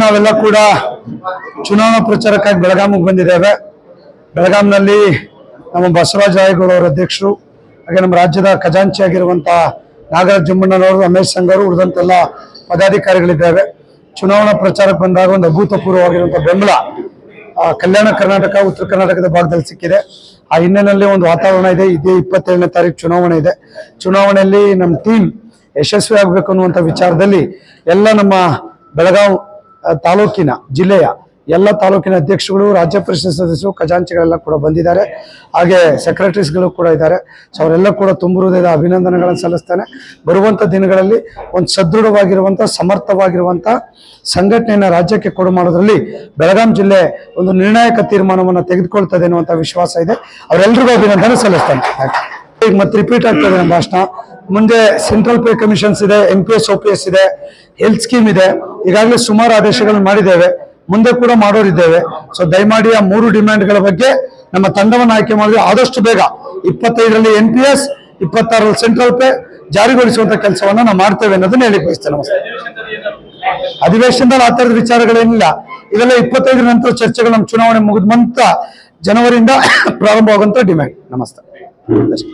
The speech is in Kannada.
ನಾವೆಲ್ಲ ಕೂಡ ಚುನಾವಣಾ ಪ್ರಚಾರಕ್ಕಾಗಿ ಬೆಳಗಾವಿಗೆ ಬಂದಿದ್ದೇವೆ. ಬೆಳಗಾಂನಲ್ಲಿ ನಮ್ಮ ಬಸವರಾಜ ರಾಯಗೌಡ ಅವರ ಅಧ್ಯಕ್ಷರು, ಹಾಗೆ ನಮ್ಮ ರಾಜ್ಯದ ಖಜಾಂಚಿ ಆಗಿರುವಂತಹ ನಾಗರಾಜ್ ಜಮ್ಮಣ್ಣನವರು, ರಮೇಶ್ ಸಂಘರು ಉಳಿದಂತೆಲ್ಲ ಪದಾಧಿಕಾರಿಗಳಿದ್ದೇವೆ. ಚುನಾವಣಾ ಪ್ರಚಾರಕ್ಕೆ ಬಂದಾಗ ಒಂದು ಅಭೂತಪೂರ್ವವಾಗಿರುವಂತಹ ಬೆಂಬಲ ಕಲ್ಯಾಣ ಕರ್ನಾಟಕ, ಉತ್ತರ ಕರ್ನಾಟಕದ ಭಾಗದಲ್ಲಿ ಸಿಕ್ಕಿದೆ. ಆ ಹಿನ್ನೆಲೆಯಲ್ಲಿ ಒಂದು ವಾತಾವರಣ ಇದೆ. ಇದೇ ಇಪ್ಪತ್ತೇಳನೇ ತಾರೀಕು ಚುನಾವಣೆ ಇದೆ. ಚುನಾವಣೆಯಲ್ಲಿ ನಮ್ಮ ಟೀಮ್ ಯಶಸ್ವಿ ಆಗಬೇಕು ಅನ್ನುವಂಥ ವಿಚಾರದಲ್ಲಿ ಎಲ್ಲ ನಮ್ಮ ಬೆಳಗಾವ್ ತಾಲೂಕಿನ ಜಿಲ್ಲೆಯ ಎಲ್ಲ ತಾಲೂಕಿನ ಅಧ್ಯಕ್ಷಗಳು ರಾಜ್ಯ ಪರಿಷತ್ ಸದಸ್ಯರು, ಖಜಾಂಚಿಗಳೆಲ್ಲ ಕೂಡ ಬಂದಿದ್ದಾರೆ. ಹಾಗೆ ಸೆಕ್ರೆಟರೀಸ್ಗಳು ಕೂಡ ಇದ್ದಾರೆ. ಸೊ ಅವರೆಲ್ಲ ಕೂಡ ತುಂಬ ಹೃದಯದ ಅಭಿನಂದನೆಗಳನ್ನು ಸಲ್ಲಿಸ್ತಾನೆ. ಬರುವಂಥ ದಿನಗಳಲ್ಲಿ ಒಂದು ಸದೃಢವಾಗಿರುವಂಥ, ಸಮರ್ಥವಾಗಿರುವಂಥ ಸಂಘಟನೆಯನ್ನು ರಾಜ್ಯಕ್ಕೆ ಕೊಡು ಮಾಡೋದ್ರಲ್ಲಿ ಬೆಳಗಾಂ ಜಿಲ್ಲೆ ಒಂದು ನಿರ್ಣಾಯಕ ತೀರ್ಮಾನವನ್ನು ತೆಗೆದುಕೊಳ್ತದೆ ಅನ್ನುವಂಥ ವಿಶ್ವಾಸ ಇದೆ. ಅವರೆಲ್ಲರಿಗೂ ಅಭಿನಂದನೆ ಸಲ್ಲಿಸ್ತಾನೆ. ಈಗ ಮತ್ತೆ ರಿಪೀಟ್ ಆಗ್ತದೆ ನಮ್ಮ ಭಾಷಣ. ಮುಂದೆ ಸೆಂಟ್ರಲ್ ಪೇ ಕಮಿಷನ್ಸ್ ಇದೆ M P S O P S ಇದೆ ಹೆಲ್ತ್ ಸ್ಕೀಮ್ ಇದೆ. ಈಗಾಗಲೇ ಸುಮಾರು ಆದೇಶಗಳನ್ನು ಮಾಡಿದ್ದೇವೆ. ಮುಂದೆ ಕೂಡ ಮಾಡೋರಿದ್ದೇವೆ. ಸೊ ದಯಮಾಡಿ ಆ ಮೂರು ಡಿಮ್ಯಾಂಡ್ಗಳ ಬಗ್ಗೆ ನಮ್ಮ ತಂಡವನ್ನು ಆಯ್ಕೆ ಮಾಡಿದ್ರೆ ಆದಷ್ಟು ಬೇಗ ಇಪ್ಪತ್ತೈದರಲ್ಲಿ ಎನ್ ಪಿ ಎಸ್ ಇಪ್ಪತ್ತಾರರಲ್ಲಿ ಸೆಂಟ್ರಲ್ ಪೇ ಜಾರಿಗೊಳಿಸುವಂತ ಕೆಲಸವನ್ನು ನಾವು ಮಾಡ್ತೇವೆ ಅನ್ನೋದನ್ನ ಹೇಳಿ ಬಯಸ್ತೇನೆ. ನಮಸ್ತೆ. ಅಧಿವೇಶನದಲ್ಲಿ ಆ ಥರದ ವಿಚಾರಗಳೇನಿಲ್ಲ. ಇದೆಲ್ಲ ಇಪ್ಪತ್ತೈದರ ನಂತರ ಚರ್ಚೆಗಳು ನಮ್ಮ ಚುನಾವಣೆ ಮುಗಿದ ನಂತರ ಜನವರಿಯಿಂದ ಪ್ರಾರಂಭವಾಗುವಂತ ಡಿಮ್ಯಾಂಡ್ ನಮಸ್ತೆ.